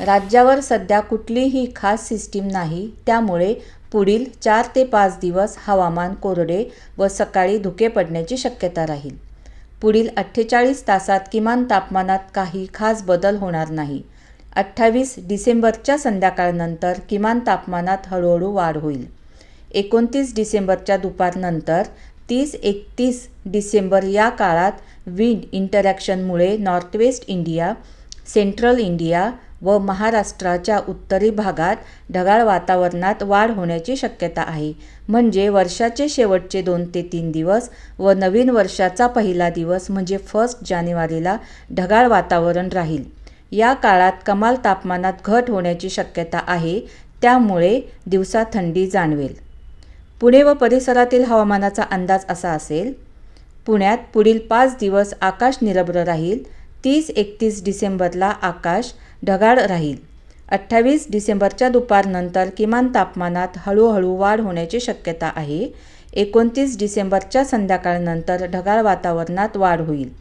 राज्यावर सध्या कुठलीही खास सिस्टीम नाही त्यामुळे पुढील चार ते पाच दिवस हवामान कोरडे व सकाळी धुके पडण्याची शक्यता राहील. पुढील अठ्ठेचाळीस तासात किमान तापमानात काही खास बदल होणार नाही. अठ्ठावीस डिसेंबरच्या संध्याकाळनंतर किमान तापमानात हळूहळू वाढ होईल. एकोणतीस डिसेंबरच्या दुपारनंतर तीस एकतीस डिसेंबर या काळात विंड इंटरॅक्शनमुळे नॉर्थवेस्ट इंडिया सेंट्रल इंडिया व महाराष्ट्राच्या उत्तरी भागात ढगाळ वातावरणात वाढ होण्याची शक्यता आहे. म्हणजे वर्षाचे शेवटचे दोन ते तीन दिवस व नवीन वर्षाचा पहिला दिवस म्हणजे फर्स्ट जानेवारीला ढगाळ वातावरण राहील. या काळात कमाल तापमानात घट होण्याची शक्यता आहे त्यामुळे दिवसा थंडी जाणवेल. पुणे व परिसरातील हवामानाचा अंदाज असा असेल पुण्यात पुढील पाच दिवस आकाश निरभ्र राहील तीस एकतीस डिसेंबरला आकाश ढगाळ राहील. अठ्ठावीस डिसेंबरच्या दुपारनंतर किमान तापमानात हळूहळू वाढ होण्याची शक्यता आहे. एकोणतीस डिसेंबरच्या संध्याकाळनंतर ढगाळ वातावरणात वाढ होईल.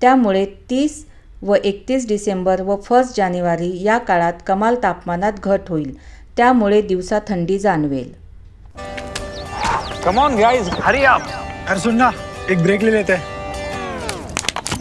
त्यामुळे तीस व एकतीस डिसेंबर व फर्स्ट जानेवारी या काळात कमाल तापमानात घट होईल. त्यामुळे दिवसा थंडी जाणवेल. Come on guys hurry up अरे सुन ना एक ब्रेक ले लेते. हैं